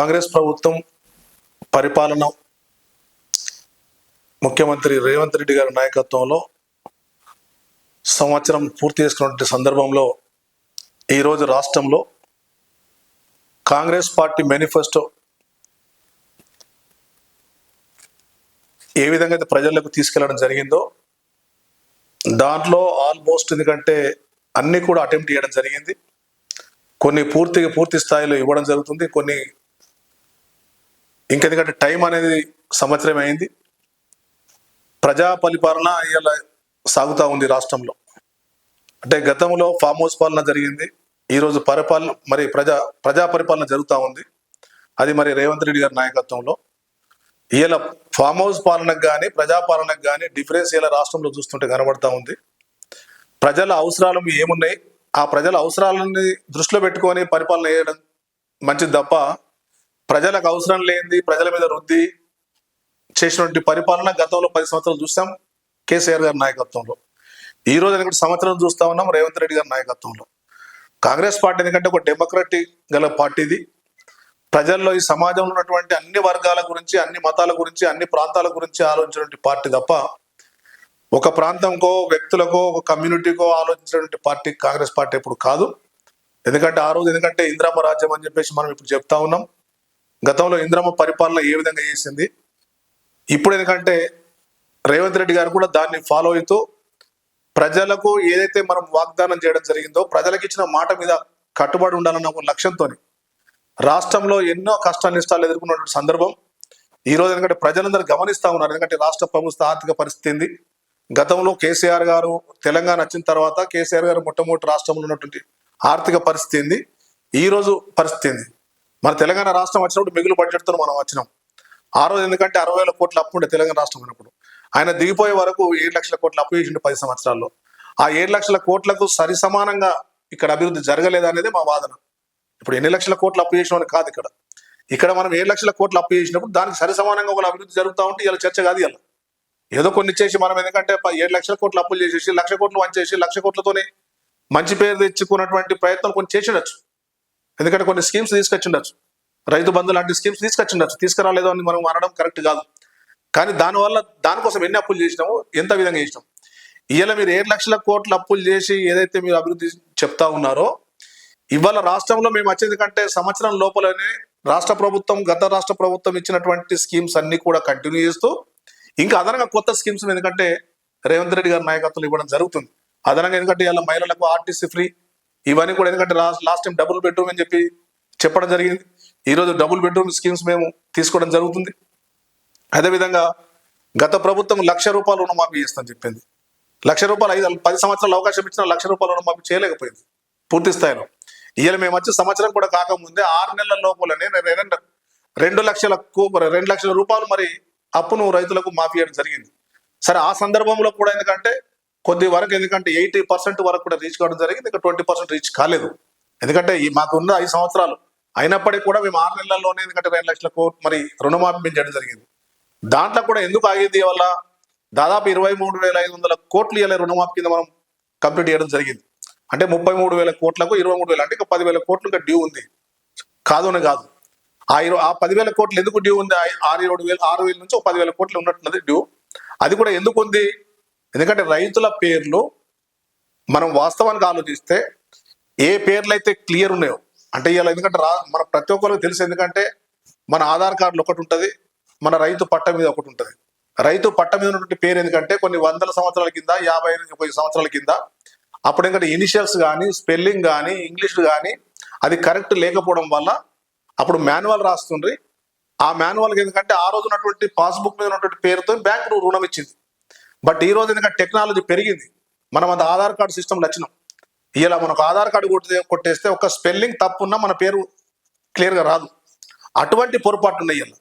కాంగ్రెస్ ప్రభుత్వం పరిపాలన ముఖ్యమంత్రి రేవంత్ రెడ్డి గారి నాయకత్వంలో సంవత్సరం పూర్తి చేసుకున్నటువంటి సందర్భంలో ఈరోజు రాష్ట్రంలో కాంగ్రెస్ పార్టీ మేనిఫెస్టో ఏ విధంగా అయితే ప్రజలకు తీసుకెళ్ళడం జరిగిందో దాంట్లో ఆల్మోస్ట్ ఎందుకంటే అన్ని కూడా అటెంప్ట్ చేయడం జరిగింది. కొన్ని పూర్తిగా పూర్తి స్థాయిలో ఇవ్వడం జరుగుతుంది. కొన్ని ఇంకెందుకంటే టైం అనేది సంవత్సరం అయింది. ప్రజా పరిపాలన ఇలా సాగుతూ ఉంది రాష్ట్రంలో. అంటే గతంలో ఫామ్ హౌస్ పాలన జరిగింది. ఈరోజు పరిపాలన మరి ప్రజా ప్రజా పరిపాలన జరుగుతూ ఉంది. అది మరి రేవంత్ రెడ్డి గారి నాయకత్వంలో. ఇలా ఫామ్ హౌస్ పాలనకు కానీ ప్రజాపాలనకు కానీ డిఫరెన్స్ ఇలా రాష్ట్రంలో చూస్తుంటే కనబడతా ఉంది. ప్రజల అవసరాలు ఏమున్నాయి? ఆ ప్రజల అవసరాలని దృష్టిలో పెట్టుకొని పరిపాలన చేయడం మంచిది తప్ప ప్రజలకు అవసరం లేనిది ప్రజల మీద రుద్ది చేసినటువంటి పరిపాలన గతంలో పది సంవత్సరాలు చూసాం కేసీఆర్ గారి నాయకత్వంలో. ఈ రోజు ఎందుకంటే సంవత్సరం చూస్తా ఉన్నాం రేవంత్ రెడ్డి గారి నాయకత్వంలో. కాంగ్రెస్ పార్టీ ఎందుకంటే ఒక డెమోక్రటిక్ గల పార్టీది ప్రజల్లో ఈ సమాజంలో ఉన్నటువంటి అన్ని వర్గాల గురించి అన్ని మతాల గురించి అన్ని ప్రాంతాల గురించి ఆలోచించినటువంటి పార్టీ తప్ప ఒక ప్రాంతంకో వ్యక్తులకో ఒక కమ్యూనిటీకో ఆలోచించినటువంటి పార్టీ కాంగ్రెస్ పార్టీ ఇప్పుడు కాదు. ఎందుకంటే ఆ రోజు ఎందుకంటే ఇంద్రామ రాజ్యం అని చెప్పేసి మనం ఇప్పుడు చెప్తా ఉన్నాం. గతంలో ఇంద్రమ్మ పరిపాలన ఏ విధంగా చేసింది? ఇప్పుడు ఎందుకంటే రేవంత్ రెడ్డి గారు కూడా దాన్ని ఫాలో అవుతూ ప్రజలకు ఏదైతే మనం వాగ్దానం చేయడం జరిగిందో ప్రజలకు ఇచ్చిన మాట మీద కట్టుబడి ఉండాలన్న ఒక లక్ష్యంతో రాష్ట్రంలో ఎన్నో కష్ట నష్టాలు ఎదుర్కొన్నటువంటి సందర్భం. ఈ రోజు ఎందుకంటే ప్రజలందరూ గమనిస్తా ఉన్నారు. ఎందుకంటే రాష్ట్ర ప్రభుత్వ ఆర్థిక పరిస్థితి గతంలో కేసీఆర్ గారు తెలంగాణ వచ్చిన తర్వాత కేసీఆర్ గారు మొట్టమొదటి రాష్ట్రంలో ఉన్నటువంటి ఆర్థిక పరిస్థితి ఈ రోజు పరిస్థితి మన తెలంగాణ రాష్ట్రం వచ్చినప్పుడు మిగులు బడ్జెట్తో మనం వచ్చినాం. ఆ రోజు ఎందుకంటే అరవై వేల కోట్ల అప్పు ఉండే తెలంగాణ రాష్ట్రం ఉన్నప్పుడు. ఆయన దిగిపోయే వరకు ఏడు లక్షల కోట్ల అప్పు చేసిండు పది సంవత్సరాల్లో. ఆ ఏడు లక్షల కోట్లకు సరి సమానంగా ఇక్కడ అభివృద్ధి జరగలేదు అనేది మా వాదన. ఇప్పుడు ఎన్ని లక్షల కోట్లు అప్పు చేసినామని కాదు ఇక్కడ. ఇక్కడ మనం ఏడు లక్షల కోట్లు అప్పు చేసినప్పుడు దానికి సరి సమానంగా ఒక అభివృద్ధి జరుగుతూ ఉంటే ఇలా చర్చ కాదు ఇలా ఏదో కొన్ని చేసి మనం ఎందుకంటే ఏడు లక్షల కోట్లు అప్పులు చేసేసి లక్ష కోట్లు వంచేసి లక్ష కోట్లతోనే మంచి పేరు తెచ్చుకున్నటువంటి ప్రయత్నం కొన్ని చేసిండొచ్చు ఎందుకంటే కొన్ని స్కీమ్స్ తీసుకొచ్చిండొచ్చు. రైతు బంధు లాంటి స్కీమ్స్ తీసుకొచ్చిండొచ్చు. తీసుకురాలేదు అని మనం అనడం కరెక్ట్ కాదు. కానీ దానివల్ల దానికోసం ఎన్ని అప్పులు చేసినామో ఎంత విధంగా చేసినాం. ఇవాళ మీరు ఏడు లక్షల కోట్ల అప్పులు చేసి ఏదైతే మీరు అభివృద్ధి చెప్తా ఉన్నారో ఇవాళ రాష్ట్రంలో మేము వచ్చేది కంటే సంవత్సరం లోపలనే రాష్ట్ర ప్రభుత్వం గత రాష్ట్ర ప్రభుత్వం ఇచ్చినటువంటి స్కీమ్స్ అన్ని కూడా కంటిన్యూ చేస్తూ ఇంకా అదనంగా కొత్త స్కీమ్స్ ఎందుకంటే రేవంత్ రెడ్డి గారి నాయకత్వం ఇవ్వడం జరుగుతుంది. అదనంగా ఎందుకంటే ఇలా మహిళలకు ఆర్టీసీ ఫ్రీ ఇవన్నీ కూడా ఎందుకంటే లాస్ట్ టైం డబుల్ బెడ్రూమ్ అని చెప్పి చెప్పడం జరిగింది. ఈరోజు డబుల్ బెడ్రూమ్ స్కీమ్స్ మేము తీసుకోవడం జరుగుతుంది. అదేవిధంగా గత ప్రభుత్వం లక్ష రూపాయలు రుణమాఫీ చేస్తాను చెప్పింది. లక్ష రూపాయలు ఐదు పది సంవత్సరాలు అవకాశం ఇచ్చిన లక్ష రూపాయలు రుణమాఫీ చేయలేకపోయింది పూర్తి స్థాయిలో. ఇవాళ మేము వచ్చి సంవత్సరం కూడా కాకముందే ఆరు నెలల లోపలనే రెండు రెండు లక్షల రెండు లక్షల రూపాయలు మరి అప్పును రైతులకు మాఫీ చేయడం జరిగింది. సరే ఆ సందర్భంలో కూడా ఎందుకంటే కొద్ది వరకు ఎందుకంటే ఎయిటీ పర్సెంట్ వరకు కూడా రీచ్ కావడం జరిగింది ఇంకా ట్వంటీ పర్సెంట్ రీచ్ కాలేదు. ఎందుకంటే ఈ మాకు ఉన్న ఐదు సంవత్సరాలు అయినప్పటికీ కూడా మేము ఆరు నెలల్లోనే ఎందుకంటే రెండు లక్షల కోట్ మరి రుణమాఫీ మేము చేయడం జరిగింది. దాంట్లో కూడా ఎందుకు ఆగింది వల్ల? దాదాపు ఇరవై మూడు వేల ఐదు వందల కోట్లు ఇవ్వలే రుణమాఫీ కింద మనం కంప్లీట్ చేయడం జరిగింది. అంటే ముప్పై మూడు వేల కోట్లకు ఇరవై మూడు వేలు అంటే ఇంకా పదివేల కోట్లు ఇంకా డ్యూ ఉంది. కాదు అని కాదు. ఆ ఇరవై ఆ పదివేల కోట్లు ఎందుకు డ్యూ ఉంది? ఆరు ఏడు వేలు ఆరు వేల నుంచి ఒక పదివేల కోట్లు ఉన్నట్టున్నది డ్యూ. అది కూడా ఎందుకు ఉంది? ఎందుకంటే రైతుల పేర్లు మనం వాస్తవానికి ఆలోచిస్తే ఏ పేర్లు అయితే క్లియర్ ఉన్నాయో అంటే ఇలా ఎందుకంటే రా మన ప్రతి ఒక్కరికి తెలుసు ఎందుకంటే మన ఆధార్ కార్డులు ఒకటి ఉంటుంది మన రైతు పట్ట మీద ఒకటి ఉంటుంది. రైతు పట్ట మీద ఉన్నటువంటి పేరు ఎందుకంటే కొన్ని వందల సంవత్సరాల కింద యాభై ముప్పై సంవత్సరాల కింద. అప్పుడు ఎందుకంటే ఇనిషియల్స్ కానీ స్పెల్లింగ్ కానీ ఇంగ్లీష్ కానీ అది కరెక్ట్ లేకపోవడం వల్ల అప్పుడు మాన్యువల్ రాస్తుండ్రి. ఆ మాన్యువల్ ఎందుకంటే ఆ రోజు ఉన్నటువంటి పాస్బుక్ మీద ఉన్నటువంటి పేరుతో బ్యాంకు రుణం ఇచ్చింది. బట్ ఈ రోజు ఎందుకంటే టెక్నాలజీ పెరిగింది. మనం అంత ఆధార్ కార్డు సిస్టమ్ వచ్చినాం ఇలా మనకు ఆధార్ కార్డు కొట్టే కొట్టేస్తే ఒక స్పెల్లింగ్ తప్పున్నా మన పేరు క్లియర్గా రాదు. అటువంటి పొరపాట్లు ఉన్నాయి ఇలా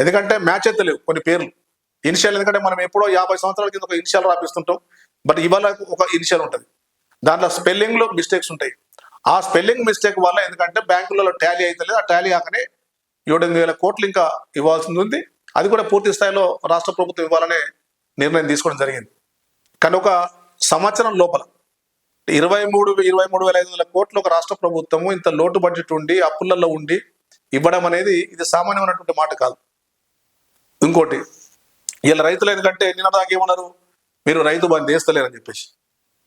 ఎందుకంటే మ్యాచ్ అయితే లేవు కొన్ని పేర్లు. ఇనిషియల్ ఎందుకంటే మనం ఎప్పుడో యాభై సంవత్సరాల కింద ఒక ఇనిషియల్ రాపిస్తుంటాం. బట్ ఇవాళ ఒక ఇనిషియల్ ఉంటుంది. దాంట్లో స్పెల్లింగ్లో మిస్టేక్స్ ఉంటాయి. ఆ స్పెల్లింగ్ మిస్టేక్ వల్ల ఎందుకంటే బ్యాంకులలో టాలీ అయితే లేదు. ఆ టాలీ కాకనే ఏడెనిమిది వేల కోట్లు ఇంకా ఇవ్వాల్సింది ఉంది. అది కూడా పూర్తి స్థాయిలో రాష్ట్ర ప్రభుత్వం ఇవ్వాలనే నిర్ణయం తీసుకోవడం జరిగింది. కానీ ఒక సంవత్సరం లోపల ఇరవై మూడు ఇరవై మూడు వేల ఐదు వందల కోట్లు ఒక రాష్ట్ర ప్రభుత్వము ఇంత లోటు బడ్జెట్ ఉండి అప్పులలో ఉండి ఇవ్వడం అనేది ఇది సామాన్యమైనటువంటి మాట కాదు. ఇంకోటి వీళ్ళ రైతులు ఎందుకంటే నిన్న దాకా ఏమన్నారు? మీరు రైతు బంధు చేస్తలేరని చెప్పేసి.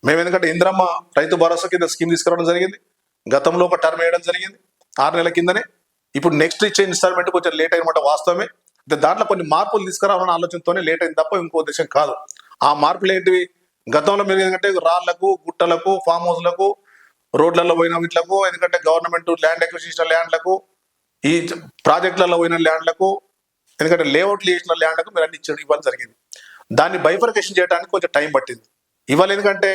మేము ఎందుకంటే ఇంద్రమ్మ రైతు భరోసా కింద స్కీమ్ తీసుకురావడం జరిగింది. గతంలో ఒక టర్మ్ వేయడం జరిగింది. ఆరు నెలల కిందనే. ఇప్పుడు నెక్స్ట్ ఇచ్చే ఇన్స్టాల్మెంట్ కొంచెం లేట్ అయినమాట వాస్తవమే. దాంట్లో కొన్ని మార్పులు తీసుకురావాలన్న ఆలోచనతోనే లేట్ అయింది తప్ప ఇంకో ఉద్దేశం కాదు. ఆ మార్పులు ఏంటివి? గతంలో మీరు ఎందుకంటే రాళ్ళకు గుట్టలకు ఫామ్ హౌస్లకు రోడ్లలో పోయిన వీటిలకు ఎందుకంటే గవర్నమెంట్ ల్యాండ్ ఎక్విజిషన్ ల్యాండ్లకు ఈ ప్రాజెక్టులలో పోయిన ల్యాండ్లకు ఎందుకంటే లేఅవుట్లు చేసిన ల్యాండ్లకు మీరు అన్ని ఇచ్చాడు ఇవ్వడం జరిగింది. దాన్ని బైఫర్కేషన్ చేయడానికి కొంచెం టైం పట్టింది. ఇవాళ ఎందుకంటే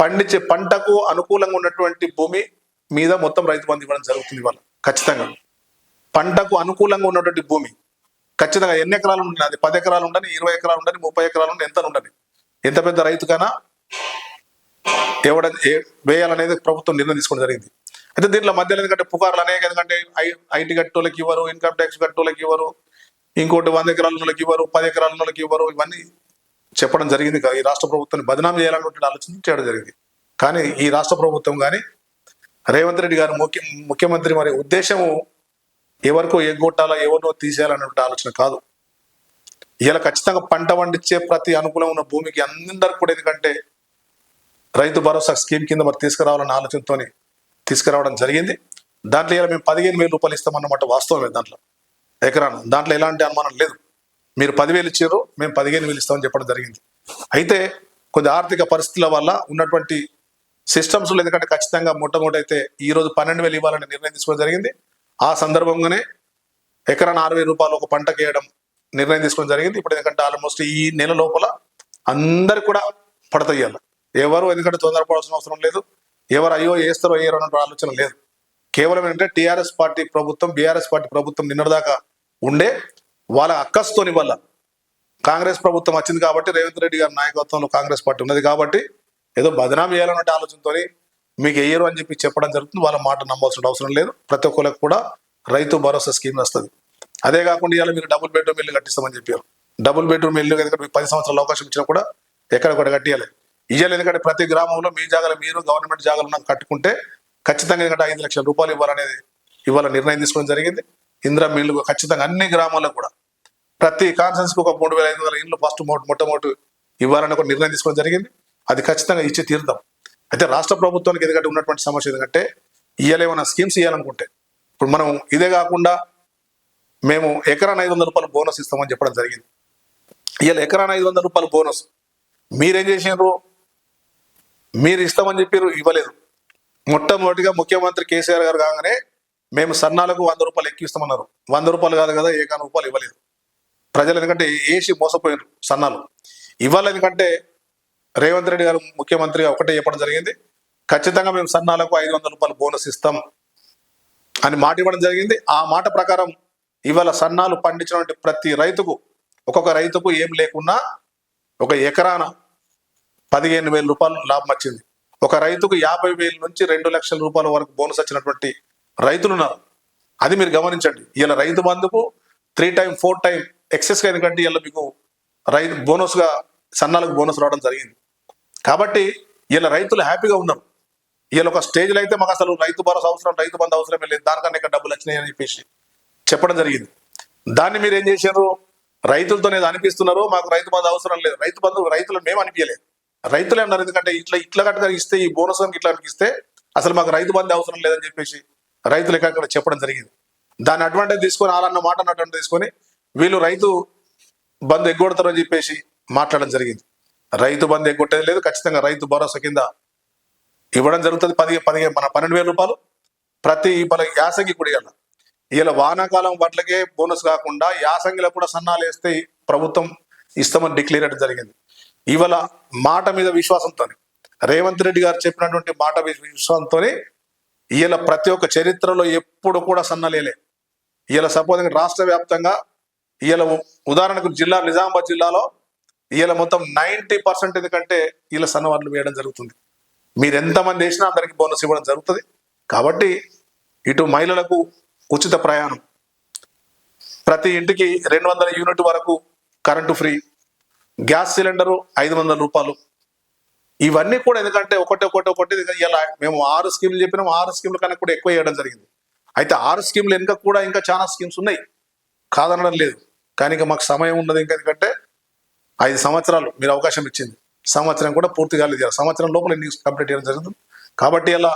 పండించే పంటకు అనుకూలంగా ఉన్నటువంటి భూమి మీద మొత్తం రైతు బంధు ఇవ్వడం జరుగుతుంది ఇవాళ ఖచ్చితంగా. పంటకు అనుకూలంగా ఉన్నటువంటి భూమి ఖచ్చితంగా ఎన్ని ఎకరాలు ఉండని అది పది ఎకరాలు ఉండని ఇరవై ఎకరాలు ఉండని ముప్పై ఎకరాలు ఉండని ఎంత ఉండని ఎంత పెద్ద రైతుకైనా ఎవడ వేయాలనేది ప్రభుత్వం నిర్ణయం తీసుకోవడం జరిగింది. అయితే దీంట్లో మధ్యలో ఎందుకంటే పుకార్లు అనేక ఎందుకంటే ఐ- ఐటీ కట్టోళ్ళకి ఇవ్వరు ఇన్కమ్ ట్యాక్స్ కట్టోళ్ళకి ఇవ్వరు ఇంకోటి వంద ఎకరాల వాళ్ళకి ఇవ్వరు పది ఎకరాల వాళ్ళకి ఇవ్వరు ఇవన్నీ చెప్పడం జరిగింది. ఈ రాష్ట్ర ప్రభుత్వాన్ని బదనాం చేయాలన్నటువంటి ఆలోచన చేయడం జరిగింది. కానీ ఈ రాష్ట్ర ప్రభుత్వం కానీ రేవంత్ రెడ్డి గారు ముఖ్య ముఖ్యమంత్రి మరి ఉద్దేశము ఎవరికో ఎగ్గొట్టాలా ఎవరినో తీసేయాలన్నటువంటి ఆలోచన కాదు. ఇలా ఖచ్చితంగా పంట పండించే ప్రతి అనుకూలం ఉన్న భూమికి అందరికి కూడా ఎందుకంటే రైతు భరోసా స్కీమ్ కింద మరి తీసుకురావాలన్న ఆలోచనతోని తీసుకురావడం జరిగింది. దాంట్లో ఇలా మేము పదిహేను వేల రూపాయలు ఇస్తామన్నమాట వాస్తవమే దాంట్లో. ఎకరాను. దాంట్లో ఎలాంటి అనుమానం లేదు. మీరు పదివేలు ఇచ్చారు మేము పదిహేను వేలు ఇస్తామని చెప్పడం జరిగింది. అయితే కొద్ది ఆర్థిక పరిస్థితుల వల్ల ఉన్నటువంటి సిస్టమ్స్లో ఎందుకంటే ఖచ్చితంగా మొట్టమొదటి అయితే ఈ రోజు పన్నెండు వేలు ఇవ్వాలని నిర్ణయం తీసుకోవడం జరిగింది. ఆ సందర్భంగానే ఎకరాన ఆరు వేల రూపాయలు ఒక పంటకు వేయడం నిర్ణయం తీసుకోవడం జరిగింది. ఇప్పుడు ఎందుకంటే ఆల్మోస్ట్ ఈ నెల లోపల అందరికి కూడా పడతయ్యాలి ఎవరు ఎందుకంటే తొందరపడాల్సిన అవసరం లేదు. ఎవరు అయ్యో వేస్తారో వేయరో అన్న ఆలోచన లేదు. కేవలం ఏంటంటే టీఆర్ఎస్ పార్టీ ప్రభుత్వం బీఆర్ఎస్ పార్టీ ప్రభుత్వం నిన్నటిదాకా ఉండే వాళ్ళ అక్కస్తోని వల్ల కాంగ్రెస్ ప్రభుత్వం వచ్చింది కాబట్టి రేవంత్ రెడ్డి గారి నాయకత్వంలో కాంగ్రెస్ పార్టీ ఉన్నది కాబట్టి ఏదో బదనాం చేయాలన్నట్టు ఆలోచనతోని మీకు వేయరు అని చెప్పి చెప్పడం జరుగుతుంది వాళ్ళ మాట నమ్మాల్సిన అవసరం లేదు. ప్రతి ఒక్కరికి కూడా రైతు భరోసా స్కీమ్ వస్తుంది. అదే కాకుండా ఇవాళ మీరు డబుల్ బెడ్రూమ్ ఇల్లు కట్టిస్తామని చెప్పారు. డబుల్ బెడ్రూమ్ ఇల్లు కదా మీకు పది సంవత్సరాల అవకాశం ఇచ్చినా కూడా ఎక్కడ కూడా కట్టియాలి ఇయ్యాలి ఎందుకంటే ప్రతి గ్రామంలో మీ జాగాలు మీరు గవర్నమెంట్ జాగాలు నాకు కట్టుకుంటే ఖచ్చితంగా ఎందుకంటే ఐదు లక్షల రూపాయలు ఇవ్వాలనేది ఇవాళ నిర్ణయం తీసుకోవడం జరిగింది. ఇందిరా మిల్లు ఖచ్చితంగా అన్ని గ్రామాల్లో కూడా ప్రతి కాన్సెన్స్కు ఒక మూడు వేల ఐదు వందల ఇండ్లు ఫస్ట్ మొట్టమొదటి ఇవ్వాలని ఒక నిర్ణయం తీసుకోవడం జరిగింది. అది ఖచ్చితంగా ఇచ్చి తీరుతాం. అయితే రాష్ట్ర ప్రభుత్వానికి ఎందుకంటే ఉన్నటువంటి సమస్య ఎందుకంటే ఇవాళ ఏమైనా స్కీమ్స్ ఇవ్వాలనుకుంటే ఇప్పుడు మనం ఇదే కాకుండా మేము ఎకరాన ఐదు వందల రూపాయలు బోనస్ ఇస్తామని చెప్పడం జరిగింది. ఇవాళ ఎకరాన ఐదు వందల రూపాయలు బోనస్. మీరేం చేసినారు మీరు ఇస్తామని చెప్పారు ఇవ్వలేదు. మొట్టమొదటిగా ముఖ్యమంత్రి కేసీఆర్ గారు కాగానే మేము సన్నాలకు వంద రూపాయలు ఎక్కిస్తామన్నారు వంద రూపాయలు కాదు కదా ఏకాన రూపాయలు ఇవ్వలేదు. ప్రజలు ఎందుకంటే ఏసీ మోసపోయారు సన్నాలు. ఇవ్వాలి ఎందుకంటే రేవంత్ రెడ్డి గారు ముఖ్యమంత్రిగా ఒకటే చెప్పడం జరిగింది. ఖచ్చితంగా మేము సన్నాలకు ఐదు వందల రూపాయలు బోనస్ ఇస్తాం అని మాట ఇవ్వడం జరిగింది. ఆ మాట ప్రకారం ఇవాళ సన్నాలు పండించినటువంటి ప్రతి రైతుకు ఒక్కొక్క రైతుకు ఏం లేకున్నా ఒక ఎకరాన పదిహేను వేల రూపాయలు లాభం వచ్చింది. ఒక రైతుకు యాభై వేల నుంచి రెండు లక్షల రూపాయల వరకు బోనస్ వచ్చినటువంటి రైతులు ఉన్నారు. అది మీరు గమనించండి. ఇలా రైతు బంధుకు త్రీ టైం ఫోర్ టైం ఎక్సెస్గా ఎందుకంటే ఇలా మీకు రైతు బోనస్గా సన్నాలకు బోనస్ రావడం జరిగింది. కాబట్టి ఇలా రైతులు హ్యాపీగా ఉన్నారు. వీళ్ళ ఒక స్టేజ్లో అయితే మాకు అసలు రైతు భరోసా అవసరం రైతు బంధు అవసరం లేదు. దానికన్నా ఇక్కడ డబ్బులు వచ్చినాయి అని చెప్పేసి చెప్పడం జరిగింది. దాన్ని మీరు ఏం చేశారు? రైతులతో ఏదో అనిపిస్తున్నారు మాకు రైతు బంధు అవసరం లేదు. రైతు బంధు రైతులు మేము అనిపించలేదు. రైతులే అన్నారు. ఎందుకంటే ఇట్లా ఇట్లా కట్టుగా ఇస్తే ఈ బోనస్ ఇట్లా అనిపిస్తే అసలు మాకు రైతు బంధు అవసరం లేదని చెప్పేసి రైతులు ఇక్కడ చెప్పడం జరిగింది. దాన్ని అడ్వాంటేజ్ తీసుకొని వాళ్ళన్న మాట అడ్వాంటేజ్ తీసుకొని వీళ్ళు రైతు బంధు ఎగ్గొడతారని చెప్పేసి మాట్లాడడం జరిగింది. రైతు బంధు ఎగ్గొట్టేది లేదు. ఖచ్చితంగా రైతు భరోసా కింద ఇవ్వడం జరుగుతుంది. పది పదిహేను మన పన్నెండు వేల రూపాయలు ప్రతి పల యాసంగి కూడా ఇవ్వాలి ఇలా వానాకాలం వడ్లకే బోనస్ కాకుండా యాసంగిలో కూడా సన్నాలు వేస్తే ప్రభుత్వం ఇస్తామని డిక్లేర్ అయ్యడం జరిగింది. ఇవాళ మాట మీద విశ్వాసంతో రేవంత్ రెడ్డి గారు చెప్పినటువంటి మాట విశ్వాసంతో ఇవాళ ప్రతి ఒక్క చరిత్రలో ఎప్పుడు కూడా సన్నలేలే ఇలా సపోజ్ రాష్ట్ర వ్యాప్తంగా ఇవాళ ఉదాహరణకు జిల్లా నిజామాబాద్ జిల్లాలో వీళ్ళ మొత్తం నైంటీ పర్సెంట్ ఎందుకంటే వీళ్ళ సన్నవాళ్ళు వేయడం జరుగుతుంది. మీరు ఎంతమంది వేసినా అందరికి బోనస్ ఇవ్వడం జరుగుతుంది. కాబట్టి ఇటు మహిళలకు ఉచిత ప్రయాణం. ప్రతి ఇంటికి రెండు వందల యూనిట్ వరకు కరెంటు ఫ్రీ. గ్యాస్ సిలిండరు ఐదు వందల రూపాయలు. ఇవన్నీ కూడా ఎందుకంటే ఒకటి ఒకటి ఒకటి ఇలా మేము ఆరు స్కీమ్లు చెప్పినాం. ఆరు స్కీమ్ల కన్నా కూడా ఎక్కువ వేయడం జరిగింది. అయితే ఆరు స్కీమ్లు వెనుక కూడా ఇంకా చాలా స్కీమ్స్ ఉన్నాయి. కాదనడం లేదు. కానీ ఇంకా మాకు సమయం ఉన్నది ఇంకా ఎందుకంటే ఐదు సంవత్సరాలు మీరు అవకాశం ఇచ్చింది. సంవత్సరం కూడా పూర్తి కాలేదు సంవత్సరం లోపల ఎన్ని కంప్లీట్ చేయడం జరుగుతుంది. కాబట్టి ఇలా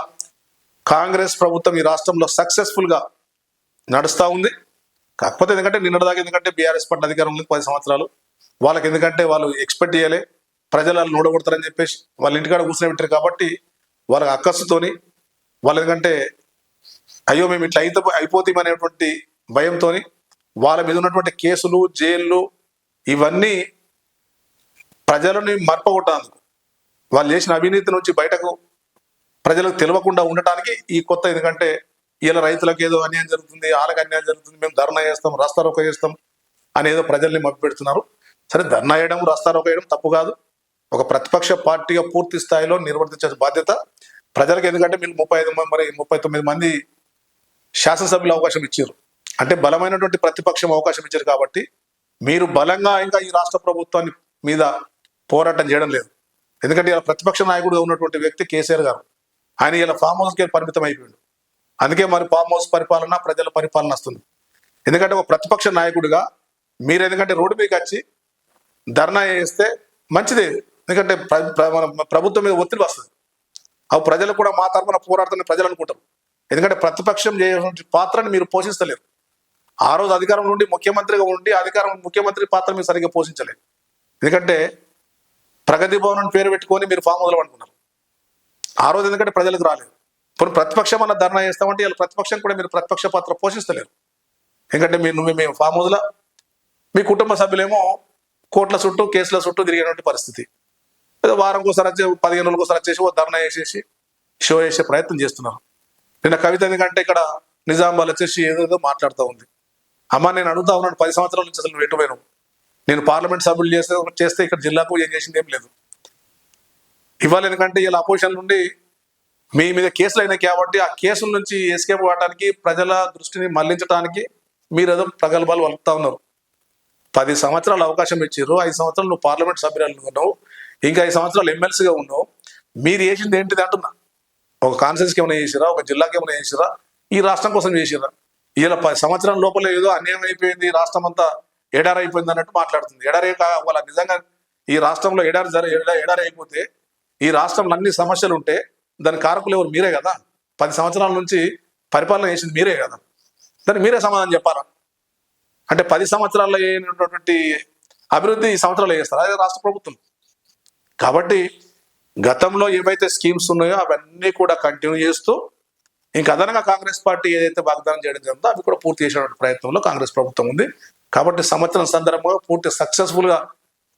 కాంగ్రెస్ ప్రభుత్వం ఈ రాష్ట్రంలో సక్సెస్ఫుల్గా నడుస్తూ ఉంది. కాకపోతే ఎందుకంటే నిన్నటిదాకా ఎందుకంటే బీఆర్ఎస్ పట్ల అధికారం ఉంది పది సంవత్సరాలు. వాళ్ళకి ఎందుకంటే వాళ్ళు ఎక్స్పెక్ట్ చేయాలి. ప్రజలు నూడగొడతారని చెప్పేసి వాళ్ళ ఇంటికాడ కూర్చొని పెట్టారు కాబట్టి వాళ్ళకి అక్కస్సుతోని వాళ్ళు ఎందుకంటే అయ్యో మేము ఇట్లా అయితే అయిపోతామనేటువంటి భయంతో వాళ్ళ మీద ఉన్నటువంటి కేసులు జైళ్ళు ఇవన్నీ ప్రజలని మర్పగొట్టడానికి వాళ్ళు చేసిన అవినీతి నుంచి బయటకు ప్రజలకు తెలియకుండా ఉండటానికి ఈ కొత్త ఎందుకంటే ఇలా రైతులకు ఏదో అన్యాయం జరుగుతుంది వాళ్ళకి అన్యాయం జరుగుతుంది మేము ధర్నా చేస్తాం రాస్తారోక చేస్తాం అనేదో ప్రజల్ని మభ్యపెడుతున్నారు. సరే ధర్నా వేయడం రాస్తారోక వేయడం తప్పు కాదు. ఒక ప్రతిపక్ష పార్టీగా పూర్తి స్థాయిలో నిర్వర్తించే బాధ్యత ప్రజలకు. ఎందుకంటే మీరు ముప్పై ఐదు మంది మరి ముప్పై తొమ్మిది మంది శాసనసభ్యులు అవకాశం ఇచ్చారు. అంటే బలమైనటువంటి ప్రతిపక్షం అవకాశం ఇచ్చారు కాబట్టి మీరు బలంగా ఇంకా ఈ రాష్ట్ర ప్రభుత్వాన్ని మీద పోరాటం చేయడం లేదు. ఎందుకంటే ఇలా ప్రతిపక్ష నాయకుడుగా ఉన్నటువంటి వ్యక్తి కేసీఆర్ గారు ఆయన ఇలా ఫామ్ హౌస్కి పరిమితం అయిపోయాడు. అందుకే మరి ఫామ్ హౌస్ పరిపాలన ప్రజల పరిపాలన వస్తుంది. ఎందుకంటే ఒక ప్రతిపక్ష నాయకుడిగా మీరు ఎందుకంటే రోడ్డు మీదకి వచ్చి ధర్నా చేస్తే మంచిదే. ఎందుకంటే మన ప్రభుత్వం మీద ఒత్తిడి వస్తుంది. అవి ప్రజలు కూడా మా తరఫున పోరాడుతున్న ప్రజలు అనుకుంటారు. ఎందుకంటే ప్రతిపక్షం చేయాల్సిన పాత్రని మీరు పోషిస్తలేరు. ఆ రోజు అధికారం నుండి ముఖ్యమంత్రిగా ఉండి అధికారం ముఖ్యమంత్రి పాత్ర మీరు సరిగ్గా పోషించలేదు. ఎందుకంటే ప్రగతి భవన్ అని పేరు పెట్టుకొని మీరు ఫామ్ వదలమనుకున్నారు. ఆ రోజు ఎందుకంటే ప్రజలకు రాలేదు. ఇప్పుడు ప్రతిపక్షం అన్న ధర్నా చేస్తామంటే ఇలా ప్రతిపక్షం కూడా మీరు ప్రతిపక్ష పాత్ర పోషిస్తలేరు. ఎందుకంటే మీరు నువ్వు మేము ఫామ్ వదల మీ కుటుంబ సభ్యులేమో కోట్ల చుట్టూ కేసుల చుట్టూ తిరిగేటువంటి పరిస్థితి. ఏదో వారంకి ఒకసారి వచ్చి పదిహేను రోజులకు ఒకసారి వచ్చేసి ఓ ధర్నా చేసేసి షో చేసే ప్రయత్నం చేస్తున్నారు. నిన్న కవిత ఎందుకంటే ఇక్కడ నిజామాబాద్ వచ్చేసి ఏదేదో మాట్లాడుతూ ఉంది. అమ్మ నేను అడుగుతా ఉన్నాను పది సంవత్సరాల నుంచి అసలు నువ్వు నేను పార్లమెంట్ సభ్యులు చేస్తే చేస్తే ఇక్కడ జిల్లాకు ఏం చేసింది ఏం లేదు. ఇవాళ ఎందుకంటే ఇలా అపోజిషన్ నుండి మీ మీద కేసులు అయినాయి కాబట్టి ఆ కేసుల నుంచి ఎస్కేప్ అవ్వడానికి ప్రజల దృష్టిని మళ్ళించడానికి మీరు ఏదో ప్రగల్భాలు వలుపుతా ఉన్నారు. పది సంవత్సరాలు అవకాశం ఇచ్చారు ఐదు సంవత్సరాలు నువ్వు పార్లమెంట్ సభ్యురాలు ఉన్నావు ఇంకా ఐదు సంవత్సరాలు ఎమ్మెల్సీగా ఉన్నావు. మీరు చేసింది ఏంటిది అంటున్నా? ఒక కాన్ఫరెన్స్కి ఏమైనా చేసిరా ఒక జిల్లాకి ఏమైనా చేసిరా ఈ రాష్ట్రం కోసం చేసిరా ఇలా పది సంవత్సరం లోపల ఏదో అన్యాయం అయిపోయింది రాష్ట్రం అంతా ఎడారి అయిపోయింది అన్నట్టు మాట్లాడుతుంది. ఎడారి కా- వాళ్ళ నిజంగా ఈ రాష్ట్రంలో ఎడారి జర ఎడారి అయిపోతే ఈ రాష్ట్రంలో అన్ని సమస్యలు ఉంటే దాని కారకులు ఎవరు? మీరే కదా. పది సంవత్సరాల నుంచి పరిపాలన చేసింది మీరే కదా. దాన్ని మీరే సమాధానం చెప్పాలా? అంటే పది సంవత్సరాల్లో అయినటువంటి అభివృద్ధి ఈ సంవత్సరాలు చేస్తారు? అదే రాష్ట్ర ప్రభుత్వం. కాబట్టి గతంలో ఏవైతే స్కీమ్స్ ఉన్నాయో అవన్నీ కూడా కంటిన్యూ చేస్తూ ఇంకా అదనంగా కాంగ్రెస్ పార్టీ ఏదైతే వాగ్దానం చేయడం జరిగిందో అవి కూడా పూర్తి చేసేటువంటి ప్రయత్నంలో కాంగ్రెస్ ప్రభుత్వం ఉంది. కాబట్టి సంవత్సరం సందర్భంగా పూర్తి సక్సెస్ఫుల్గా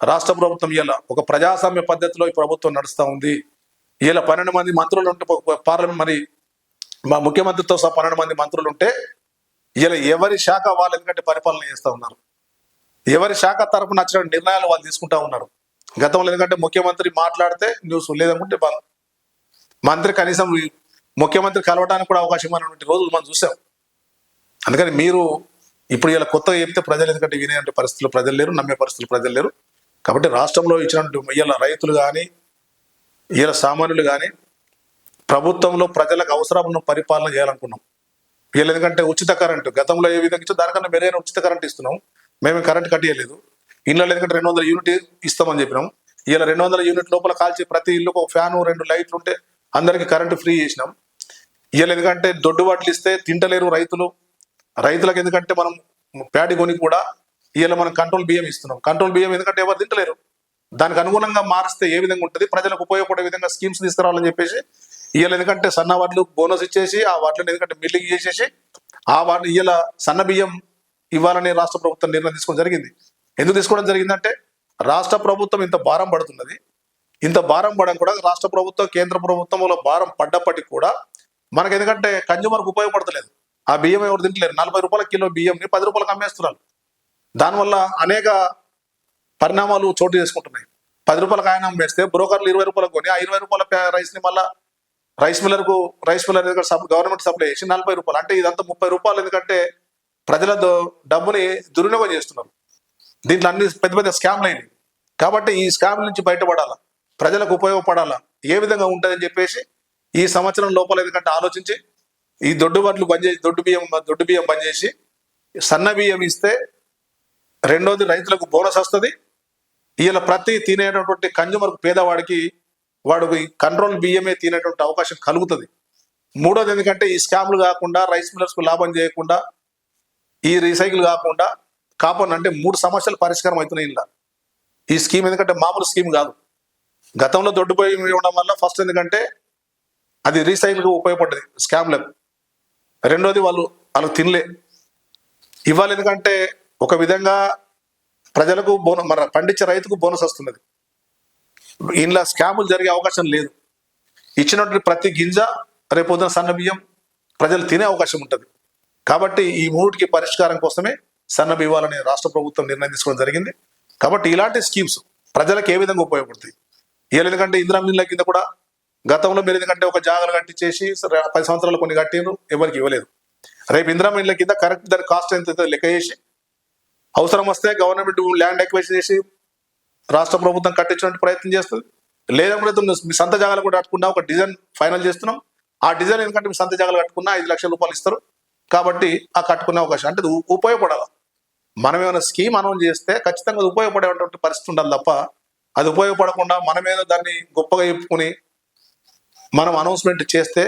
రాష్ట్ర ప్రభుత్వం ఇలా ఒక ప్రజాస్వామ్య పద్ధతిలో ఈ ప్రభుత్వం నడుస్తూ ఉంది. ఇలా పన్నెండు మంది మంత్రులు ఉంటే పార్లమెంట్ మరి మా ముఖ్యమంత్రితో సహా పన్నెండు మంది మంత్రులు ఉంటే ఇలా ఎవరి శాఖ వాళ్ళు ఎందుకంటే పరిపాలన చేస్తూ ఉన్నారు. ఎవరి శాఖ తరఫున నచ్చిన నిర్ణయాలు వాళ్ళు తీసుకుంటా ఉన్నారు. గతంలో ఎందుకంటే ముఖ్యమంత్రి మాట్లాడితే న్యూస్ లేదనుకుంటే మంత్రి కనీసం ముఖ్యమంత్రి కలవడానికి కూడా అవకాశం అనేటువంటి రోజులు మనం చూసాం. అందుకని మీరు ఇప్పుడు ఇలా కొత్తగా చెప్తే ప్రజలు ఎందుకంటే వినే పరిస్థితులు ప్రజలు లేరు నమ్మే పరిస్థితులు ప్రజలు లేరు. కాబట్టి రాష్ట్రంలో ఇచ్చినటువంటి ఇలా రైతులు కానీ ఇలా సామాన్యులు కానీ ప్రభుత్వంలో ప్రజలకు అవసరం ఉన్న పరిపాలన చేయాలనుకున్నాం. వీళ్ళు ఎందుకంటే ఉచిత కరెంటు గతంలో ఏ విధంగా ఇచ్చో దానికన్నా మెరుగైన ఉచిత కరెంట్ ఇస్తున్నాం. మేము కరెంట్ కట్టేయలేదు. ఇళ్ళలో ఎందుకంటే రెండు వందల యూనిట్ ఇస్తామని చెప్పినాం. ఇలా రెండు వందల యూనిట్ లోపల కాల్చి ప్రతి ఇల్లుకు ఒక ఫ్యాను రెండు లైట్లు ఉంటే అందరికీ కరెంటు ఫ్రీ చేసినాం. ఇలా ఎందుకంటే దొడ్డు వాటిలు ఇస్తే తింటలేరు రైతులు. రైతులకు ఎందుకంటే మనం ప్యాడి కొని కూడా ఇవాళ మనం కంట్రోల్ బియ్యం ఇస్తున్నాం. కంట్రోల్ బియ్యం ఎందుకంటే ఎవరు తింటలేరు. దానికి అనుగుణంగా మారిస్తే ఏ విధంగా ఉంటుంది? ప్రజలకు ఉపయోగపడే విధంగా స్కీమ్స్ తీసుకురావాలని చెప్పేసి ఇవాళ ఎందుకంటే సన్న వడ్లు బోనస్ ఇచ్చేసి ఆ వడ్లను ఎందుకంటే మిల్లింగ్ చేసేసి ఆ వాటిని ఇవాళ సన్న బియ్యం ఇవ్వాలని రాష్ట్ర ప్రభుత్వం నిర్ణయం తీసుకోవడం జరిగింది. ఎందుకు తీసుకోవడం జరిగిందంటే రాష్ట్ర ప్రభుత్వం ఇంత భారం పడుతున్నది. ఇంత భారం పడడం కూడా రాష్ట్ర ప్రభుత్వం కేంద్ర ప్రభుత్వంలో భారం పడ్డప్పటికి కూడా మనకి ఎందుకంటే కన్జ్యూమర్కి ఉపయోగపడతలేదు. ఆ బియ్యం ఎవరు తింటలేరు. నలభై రూపాయల కిలో బియ్యంని పది రూపాయలకు అమ్మేస్తున్నారు. దానివల్ల అనేక పరిణామాలు చోటు చేసుకుంటున్నాయి. పది రూపాయలకు ఆయన అమ్మేస్తే బ్రోకర్లు ఇరవై రూపాయలకు కొని ఆ ఇరవై రూపాయల రైస్ని రైస్ని మళ్ళా రైస్ మిల్లర్కు రైస్ మిల్లర్ సబ్ గవర్నమెంట్ సప్లై చేసి నలభై రూపాయలు. అంటే ఇదంతా ముప్పై రూపాయలు ఎందుకంటే ప్రజల డబ్బుని దుర్వినియోగం చేస్తున్నారు. దీంట్లో అన్ని పెద్ద పెద్ద స్కామ్లు అయినాయి. కాబట్టి ఈ స్కామ్ నుంచి బయటపడాలా? ప్రజలకు ఉపయోగపడాలా? ఏ విధంగా ఉంటుందని చెప్పేసి ఈ సంవత్సరం లోపల ఎందుకంటే ఆలోచించి ఈ దొడ్డు వడ్లు పనిచేసి చేసి దొడ్డు బియ్యం దొడ్డు బియ్యం పనిచేసి సన్న బియ్యం ఇస్తే రెండోది రైతులకు బోనస్ వస్తుంది. ఇలా ప్రతి తినేటటువంటి కన్జ్యూమర్ పేదవాడికి వాడు కంట్రోల్ బియ్యమే తినేటువంటి అవకాశం కలుగుతుంది. మూడోది ఎందుకంటే ఈ స్కామ్లు కాకుండా రైస్ మిల్లర్స్కు లాభం చేయకుండా ఈ రీసైకిల్ కాకుండా కాపాడు అంటే మూడు సమస్యలు పరిష్కారం అవుతున్నాయి ఇలా ఈ స్కీమ్ ఎందుకంటే మామూలు స్కీమ్ కాదు. గతంలో దొడ్డుపోయి ఇవ్వడం వల్ల ఫస్ట్ ఎందుకంటే అది రీసైకిల్కి ఉపయోగపడ్డది స్కామ్లకు. రెండోది వాళ్ళు వాళ్ళు తినలే. ఇవ్వాలి ఎందుకంటే ఒక విధంగా ప్రజలకు బోనస్ మన పండించే రైతుకు బోనస్ వస్తున్నది. ఇంట్లో స్కాములు జరిగే అవకాశం లేదు. ఇచ్చినటువంటి ప్రతి గింజ రేపొద్దున సన్న బియ్యం ప్రజలు తినే అవకాశం ఉంటుంది. కాబట్టి ఈ మూడికి పరిష్కారం కోసమే సన్న ఇవ్వాలని రాష్ట్ర ప్రభుత్వం నిర్ణయం తీసుకోవడం జరిగింది. కాబట్టి ఇలాంటి స్కీమ్స్ ప్రజలకు ఏ విధంగా ఉపయోగపడతాయి? ఇవాళ ఎందుకంటే ఇందిరా మిల్ల కింద కూడా గతంలో మీరు ఎందుకంటే ఒక జాగాలు కట్టించేసి సరే పది సంవత్సరాలు కొన్ని కట్టిండ్రు ఎవరికి ఇవ్వలేదు. రేపు ఇందిరా కింద కరెక్ట్ దాని కాస్ట్ ఎంత లెక్క చేసి అవసరం వస్తే గవర్నమెంట్ ల్యాండ్ ఎక్వైజ్ చేసి రాష్ట్ర ప్రభుత్వం కట్టించడానికి ప్రయత్నం చేస్తుంది. లేదంటే మీ సంత జాగాలు కూడా కట్టుకున్నా ఒక డిజైన్ ఫైనల్ చేస్తున్నాం. ఆ డిజైన్ ఎందుకంటే మీ సంత జాగాలు కట్టుకున్నా ఐదు లక్షల రూపాయలు ఇస్తారు. కాబట్టి ఆ కట్టుకునే అవకాశం అంటే ఉపయోగపడాలి. మనం ఏమైనా స్కీమ్ అనౌన్స్ చేస్తే ఖచ్చితంగా ఉపయోగపడేటువంటి పరిస్థితి ఉండాలి తప్ప అది ఉపయోగపడకుండా మనమేదో దాన్ని గొప్పగా చెప్పుకుని మనం అనౌన్స్మెంట్ చేస్తే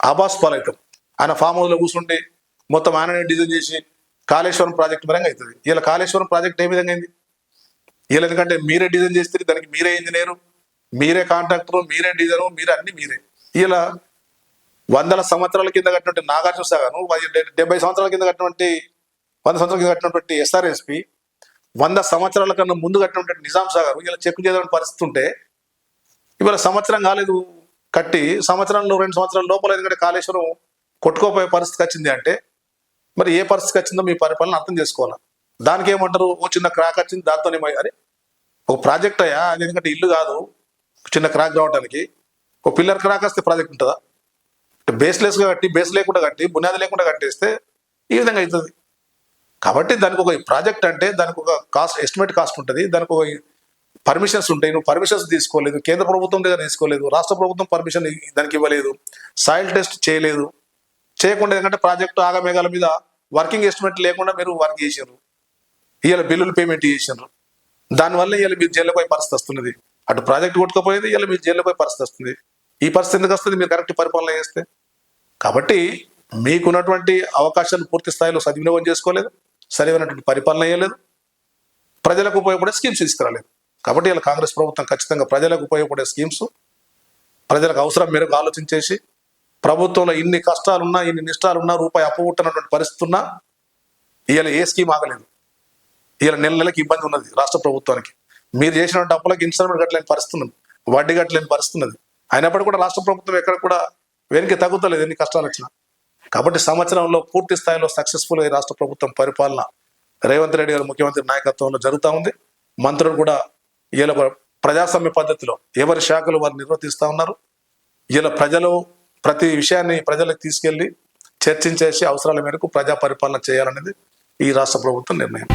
ఆబాస్ పాలవుతాం ఆయన ఫామ్ హౌస్లో కూర్చుండి మొత్తం ఆయననే డిజైన్ చేసి కాళేశ్వరం ప్రాజెక్ట్ పరంగా అవుతుంది ఇలా కాళేశ్వరం ప్రాజెక్ట్ ఏ విధంగా అయింది? వీళ్ళు ఎందుకంటే మీరే డిజైన్ చేస్తే దానికి మీరే ఇంజనీరు మీరే కాంట్రాక్టర్ మీరే డిజైను మీరే అన్ని మీరే. ఇలా వందల సంవత్సరాల కింద కట్టినటువంటి నాగార్జున సాగర్ను డెబ్బై సంవత్సరాల కింద కట్టినటువంటి వంద సంవత్సరాల కింద కట్టినటువంటి ఎస్ఆర్ఎస్పి వంద సంవత్సరాల కన్నా ముందు కట్టినటువంటి నిజాం సాగర్ ఇలా చెక్ చేయాలని పరిస్థితి ఉంటే ఇవాళ సంవత్సరం కాలేదు కట్టి సంవత్సరంలో రెండు సంవత్సరాల లోపల ఎందుకంటే కాళేశ్వరం కొట్టుకోపోయే పరిస్థితికి వచ్చింది అంటే మరి ఏ పరిస్థితికి వచ్చిందో మీ పరిపాలన అర్థం చేసుకోవాలి? దానికి ఏమంటారు? ఓ చిన్న క్రాక్ వచ్చింది దాంతోనే అరే ఒక ప్రాజెక్ట్ అయ్యా అది ఎందుకంటే ఇల్లు కాదు చిన్న క్రాక్ రావడానికి ఒక పిల్లర్ క్రాక్ వస్తే ప్రాజెక్ట్ ఉంటుందా? బేస్లెస్గా కట్టి బేస్ లేకుండా కట్టి బునాది లేకుండా కట్టేస్తే ఈ విధంగా అవుతుంది. కాబట్టి దానికి ఒక ప్రాజెక్ట్ అంటే దానికి ఒక కాస్ట్ ఎస్టిమేట్ కాస్ట్ ఉంటుంది దానికి ఒక పర్మిషన్స్ ఉంటాయి. నువ్వు పర్మిషన్స్ తీసుకోలేదు. కేంద్ర ప్రభుత్వం దగ్గర తీసుకోలేదు. రాష్ట్ర ప్రభుత్వం పర్మిషన్ దానికి ఇవ్వలేదు. సాయిల్ టెస్ట్ చేయలేదు. చేయకుండా ఎందుకంటే ప్రాజెక్టు ఆగమేఘాల మీద వర్కింగ్ ఎస్టిమేట్ లేకుండా మీరు వర్క్ చేసారు ఇవాళ బిల్లులు పేమెంట్ చేసారు దానివల్ల ఇవాళ మీరు జైల్లో పోయే పరిస్థితి వస్తున్నది. అటు ప్రాజెక్ట్ కొట్టుకపోయేది ఇవాళ మీరు జైల్లో పోయే పరిస్థితి వస్తుంది. ఈ పరిస్థితి ఎందుకు వస్తుంది? మీరు కరెక్ట్ పరిపాలన చేస్తే. కాబట్టి మీకున్నటువంటి అవకాశాలు పూర్తి స్థాయిలో సద్వినియోగం చేసుకోలేదు. సరైనటువంటి పరిపాలన చేయలేదు. ప్రజలకు ఉపయోగపడే స్కీమ్స్ తీసుకురాలేదు. కాబట్టి ఇలా కాంగ్రెస్ ప్రభుత్వం ఖచ్చితంగా ప్రజలకు ఉపయోగపడే స్కీమ్స్ ప్రజలకు అవసరం మేరకు ఆలోచించేసి ప్రభుత్వంలో ఇన్ని కష్టాలున్నా ఇన్ని నిష్టాలున్నా రూపాయి అప్పుబుట్టనటువంటి పరిస్థితి ఉన్నా ఇవాళ ఏ స్కీమ్ ఆగలేదు. ఇవాళ నెల నెలకి ఇబ్బంది ఉన్నది రాష్ట్ర ప్రభుత్వానికి. మీరు చేసినటువంటి అప్పులకు ఇన్స్టాల్మెంట్ కట్టలేని పరిస్థితి వడ్డీ కట్టలేని పరిస్థితి అయినప్పటికీ కూడా రాష్ట్ర ప్రభుత్వం ఎక్కడ కూడా వెనక్కి తగ్గుతలేదు ఎన్ని కష్టాలు వచ్చినా. కాబట్టి సంవత్సరంలో పూర్తి స్థాయిలో సక్సెస్ఫుల్ అయ్యి రాష్ట్ర ప్రభుత్వం పరిపాలన రేవంత్ రెడ్డి గారు ముఖ్యమంత్రి నాయకత్వంలో జరుగుతూ ఉంది. మంత్రులు కూడా ఇలా ప్రజాస్వామ్య పద్ధతిలో ఎవరి శాఖలు వారు నిర్వర్తిస్తూ ఉన్నారు? ఇలా ప్రజలు ప్రతి విషయాన్ని ప్రజలకు తీసుకెళ్ళి చర్చించేసి అవసరాల మేరకు ప్రజా పరిపాలన చేయాలనేది ఈ రాష్ట్ర ప్రభుత్వం నిర్ణయం.